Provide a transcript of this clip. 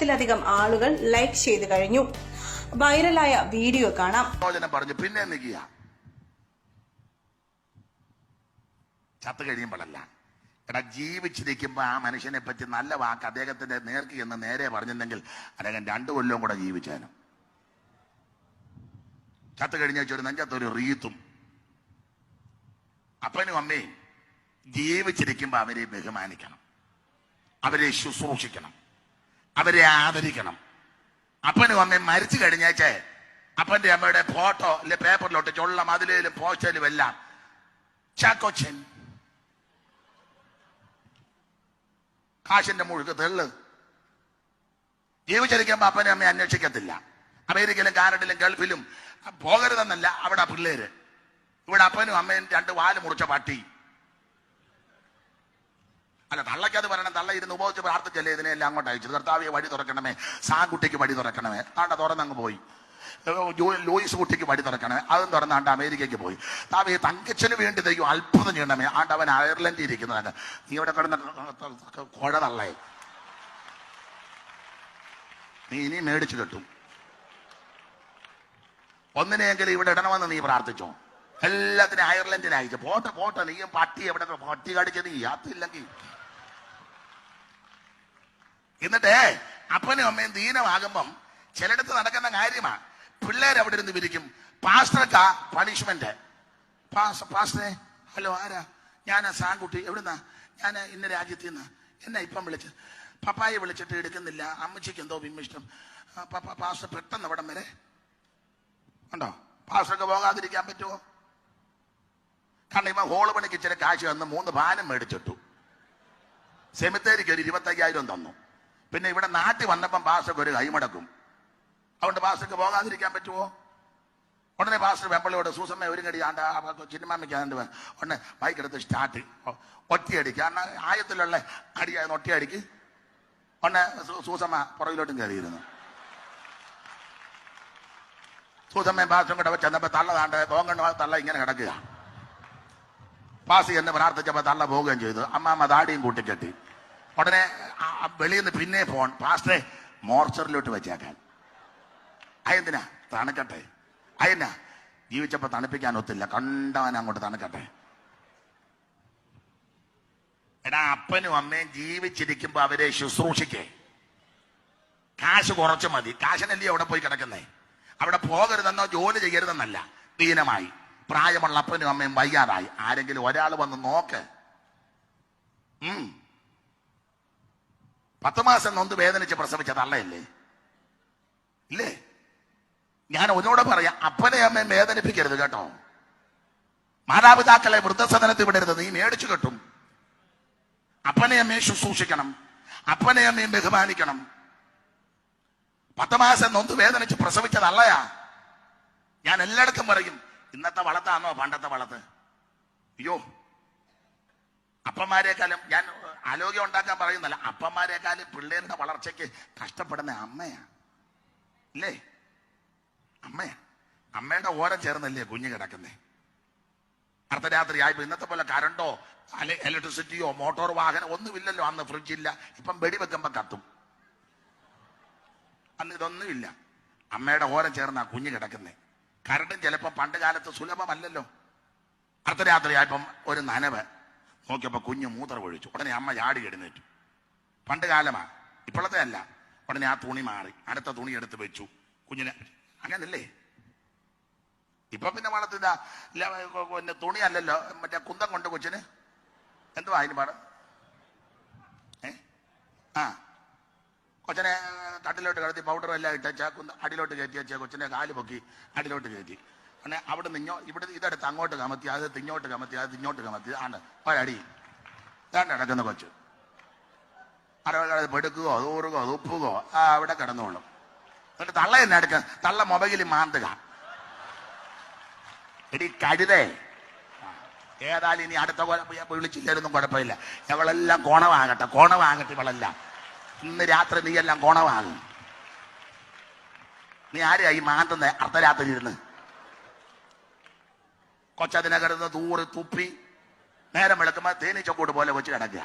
ത്തിലധികം ആളുകൾ ലൈക്ക് ചെയ്തു കഴിഞ്ഞു. വൈറലായ വീഡിയോ കാണാം. മോചനം പറഞ്ഞു പിന്നെ നിൽക്കുക കഴിയുമ്പോഴല്ല. എടാ ജീവിച്ചിരിക്കുമ്പോ ആ മനുഷ്യനെ പറ്റി നല്ല വാക്ക് അദ്ദേഹത്തിന്റെ നേർക്ക് എന്ന് നേരെ പറഞ്ഞിരുന്നെങ്കിൽ അദ്ദേഹം രണ്ടു കൊല്ലവും കൂടെ ജീവിച്ചാനും. ചത്തു കഴിഞ്ഞ ഒരു നെഞ്ചത്തൊരു റീത്തും. അപ്പനും അമ്മയും ജീവിച്ചിരിക്കുമ്പോ അവരെ ബഹുമാനിക്കണം. അവരെ ശുശ്രൂഷിക്കണം. അവരെ ആദരിക്കണം. അപ്പനും അമ്മയും മരിച്ചു കഴിഞ്ഞേച്ചേ അപ്പന്റെ അമ്മയുടെ ഫോട്ടോ അല്ലെ പേപ്പറിലോട്ട് ചൊള്ള മതിലേലും പോസ്റ്ററിലും എല്ലാം. ചാക്കോച്ചൻ കാശിന്റെ മുഴുക്ക് തെള്ള്. ജീവിച്ചിരിക്കുമ്പോ അപ്പനെ അമ്മയെ അന്വേഷിക്കത്തില്ല. അമേരിക്കയിലും കാനഡയിലും ഗൾഫിലും പോകരുതെന്നല്ല അവിടെ പിള്ളേര്. ഇവിടെ അപ്പനും അമ്മയും രണ്ട് വാൽ മുറിച്ച പട്ടി. അല്ല തള്ളയ്ക്ക് അത് പറയണം തള്ള ഇരുന്ന് ഉപയോഗിച്ച് പ്രാർത്ഥിച്ചല്ലേ ഇതിനെല്ലാം അങ്ങോട്ട് അയച്ചു കർത്താവിയെ വഴി തുറക്കണമേ. സാൻകുട്ടിക്ക് വഴി തുറക്കണമേ. ആണ്ട തുറന്നങ്ങ് പോയി. ലൂയിസ് കുട്ടിക്ക് വഴി തുറക്കണമേ. അതും തുറന്നാണ്ട് അമേരിക്കയ്ക്ക് പോയി. താവി തങ്കച്ചന് വേണ്ടി ദൈവം അത്ഭുതം ചെയ്യണമേ. ആണ്ട് അവൻ അയർലൻഡിൽ ഇരിക്കുന്നതാണ്. നീ ഇവിടെ കിടന്ന കുഴ തള്ളേ. നീ ഇനി മേടിച്ചു കിട്ടും. ഒന്നിനെയെങ്കിലും ഇവിടെ ഇടണമെന്ന് നീ പ്രാർത്ഥിച്ചോ? എല്ലാത്തിനും അയർലൻഡിന് അയച്ചു. പോട്ടെ പോട്ടെ നീയും പട്ടി എവിടെ പട്ടി കടിച്ച് നീ അതില്ലെങ്കിൽ എന്നിട്ട് അപ്പനും അമ്മയും ദീനമാകുമ്പം ചിലയിടത്ത് നടക്കുന്ന കാര്യമാണ് പിള്ളേർ അവിടെ ഇരുന്ന് വിരിക്കും. പാസ്റ്റർക്കാ പണിഷ്മെന്റ്. പാസ്റ്ററെ ഹലോ ആരാ? ഞാൻ സാങ്കുട്ടി എവിടുന്നാ? ഞാൻ ഇന്ന രാജ്യത്തിൽ നിന്ന് എന്നെ ഇപ്പം വിളിച്ച്. പപ്പായെ വിളിച്ചിട്ട് എടുക്കുന്നില്ല. അമ്മച്ചിക്ക് എന്തോ വിമ്മിഷ്ടം. പാസ്റ്റർ പെട്ടെന്ന് അവിടം വരെ. ഉണ്ടോ പാസ്റ്റർക്ക് പോകാതിരിക്കാൻ പറ്റുമോ? കാരണം ഇവ ഹോൾ പണിക്ക് ഇച്ചിരി കാശ് തന്ന് മൂന്ന് ഭാനം മേടിച്ചിട്ടു. സെമിത്തേരിക്ക് ഒരു ഇരുപത്തയ്യായിരം തന്നു. പിന്നെ ഇവിടെ നാട്ടിൽ വന്നപ്പം ബാസക്ക് ഒരു കൈമടക്കും. അതുകൊണ്ട് ബാസക്ക് പോകാതിരിക്കാൻ പറ്റുമോ ഉടനെ പാസ്റ്റർ വെമ്പളിയോട് സൂസമ്മ ഒരു കടി ആണ്ട് ചിന്നമ്മയ്ക്ക് ആണ്ട് ഉടനെ ബൈക്ക് എടുത്ത് സ്റ്റാർട്ട് ഒറ്റയടിക്ക് കാരണം ആയത്തിലുള്ള അടിയായിരുന്നു ഒറ്റയടിക്ക് ഉടനെ സൂസമ്മ പുറകിലോട്ടും കയറിയിരുന്നു. സൂസമ്മയും പാസ്റ്ററും കൂടെ ചെന്നപ്പോൾ തള്ള താണ്ട് തോങ്ങണ്ണ തള്ള ഇങ്ങനെ കിടക്കുക. പാസ് എന്ന് പ്രാർത്ഥിച്ചപ്പോൾ തള്ള പോവുകയും ചെയ്തു. അമ്മാമ്മ താടിയും കൂട്ടിക്കെട്ടി. ഉടനെ വെളിയിൽ നിന്ന് പിന്നെ ഫോൺ പാസ്റ്ററെ മോർച്ചറിലോട്ട് വെച്ചേക്കാൻ. അതെന്തിനാ? തണുക്കട്ടെ. അതെന്നാ? ജീവിച്ചപ്പോ തണുപ്പിക്കാൻ ഒത്തില്ല. കണ്ടവൻ അങ്ങോട്ട് തണുക്കട്ടെ. എടാ അപ്പനും അമ്മയും ജീവിച്ചിരിക്കുമ്പോ അവരെ ശുശ്രൂഷിക്കേ. കാശ് കുറച്ച് മതി. കാശിനല്ലേ അവിടെ പോയി കിടക്കുന്നേ? അവിടെ പോകരുതെന്നോ ജോലി ചെയ്യരുതെന്നല്ല. ദീനമായി. പ്രായമുള്ള അപ്പനും അമ്മയും വയ്യാതായി. ആരെങ്കിലും ഒരാൾ വന്ന് നോക്ക്. ഉം. പത്ത് മാസം നൊന്ത് വേദനിച്ച് പ്രസവിച്ച ഇല്ലേ? ഞാൻ ഒന്നുകൂടെ പറയാം. അപ്പനെ അമ്മയെ വേദനിപ്പിക്കരുത് കേട്ടോ. മാതാപിതാക്കളെ വൃദ്ധസദനത്തിൽ വിടരുത്. നീ മേടിച്ചു കെട്ടും. അപ്പനെ അമ്മയെ ശുശ്രൂഷിക്കണം. അപ്പനെ അമ്മയും ബഹുമാനിക്കണം. പത്ത് മാസം നൊന്ത് വേദനിച്ച് പ്രസവിച്ചത് അല്ലയാ ഞാൻ എല്ലായിടത്തും പറയും ഇന്നത്തെ വളത്താണോ പണ്ടത്തെ വളത്ത്? അയ്യോ അപ്പന്മാരെക്കാളും ഞാൻ ആരോഗ്യം ഉണ്ടാക്കാൻ പറയുന്നല്ല അപ്പന്മാരെക്കാളും പിള്ളേരുടെ വളർച്ചയ്ക്ക് കഷ്ടപ്പെടുന്ന അമ്മയാ. ഇല്ലേ? അമ്മയാ. അമ്മയുടെ ഓരം ചേർന്നല്ലേ കുഞ്ഞ് കിടക്കുന്നേ? അർദ്ധരാത്രി ആയപ്പോ ഇന്നത്തെ പോലെ കറണ്ടോ അല്ലെ ഇലക്ട്രിസിറ്റിയോ മോട്ടോർ വാഹനം ഒന്നുമില്ലല്ലോ. അന്ന് ഫ്രിഡ്ജ് ഫ്രിഡ്ജില്ല ഇപ്പം വെടിവെക്കുമ്പോ കത്തും. അന്ന് ഇതൊന്നുമില്ല. അമ്മയുടെ ഓരം ചേർന്നാ കുഞ്ഞ് കിടക്കുന്നേ. കരണ്ടും ചിലപ്പോ പണ്ട് കാലത്ത് സുലഭമല്ലല്ലോ. അർദ്ധരാത്രി ആയപ്പം ഒരു നനവ്. നോക്കിയപ്പോ കുഞ്ഞ് മൂത്രം ഒഴിച്ചു ഉടനെ അമ്മ ചാടി എഴുന്നേറ്റു. പണ്ട് കാലമാ. ഇപ്പോഴത്തെ അല്ല. ഉടനെ ആ തുണി മാറി. അടുത്ത തുണി എടുത്ത് വെച്ചു. കുഞ്ഞിനെ അങ്ങനല്ലേ? ഇപ്പൊ പിന്നെ വളർത്തില്ല പിന്നെ തുണി അല്ലല്ലോ. മറ്റേ കുന്തം കൊണ്ട് കൊച്ചിന്? എന്തുവാ അതിന് പാട്? ഏ? ആ. കൊച്ചനെ തട്ടിലോട്ട് കിടത്തി പൗഡർ എല്ലാം ഇട്ട കുന്ത അടിയിലോട്ട് കയറ്റി വെച്ച കൊച്ചിനെ കാൽ പൊക്കി അടിയിലോട്ട് കയറ്റി. അങ്ങനെ അവിടെ നിന്നോ ഇവിടെ ഇതെടുത്ത് അങ്ങോട്ട് കമത്തി അത് തിങ്ങോട്ട് കമത്തി അത് തിങ്ങോട്ട് കമത്തി ആണ് ഒരടി ഇതാണ്ട് കിടക്കുന്ന കൊച്ചു. അറവകളെ പെടുക്കുകയോ തൂറുകോ തുപ്പുകയോ ആ അവിടെ കിടന്നോളും. എന്നിട്ട് തള്ള തന്നെ എടുക്ക തള്ള മൊബൈലിൽ മാന്തുക. എടി കഴുതേ. ഏതായാലും ഇനി അടുത്ത വിളിച്ചില്ലായിരുന്നു കുഴപ്പമില്ല. ഇവളെല്ലാം കോണവാകട്ടെ കോണവാകട്ടെ ഇവളെല്ലാം. ഇന്ന് രാത്രി നീ എല്ലാം കോണവാകും നീ ആരെയാ മാന്തുന്ന? അർദ്ധരാത്രി ഇരുന്ന്. കൊച്ചതിനെ ദൂരെ തുപ്പി നേരം വിളക്കുമ്പോ തേനീച്ചക്കൂട് പോലെ വെച്ച് കിടക്കുക.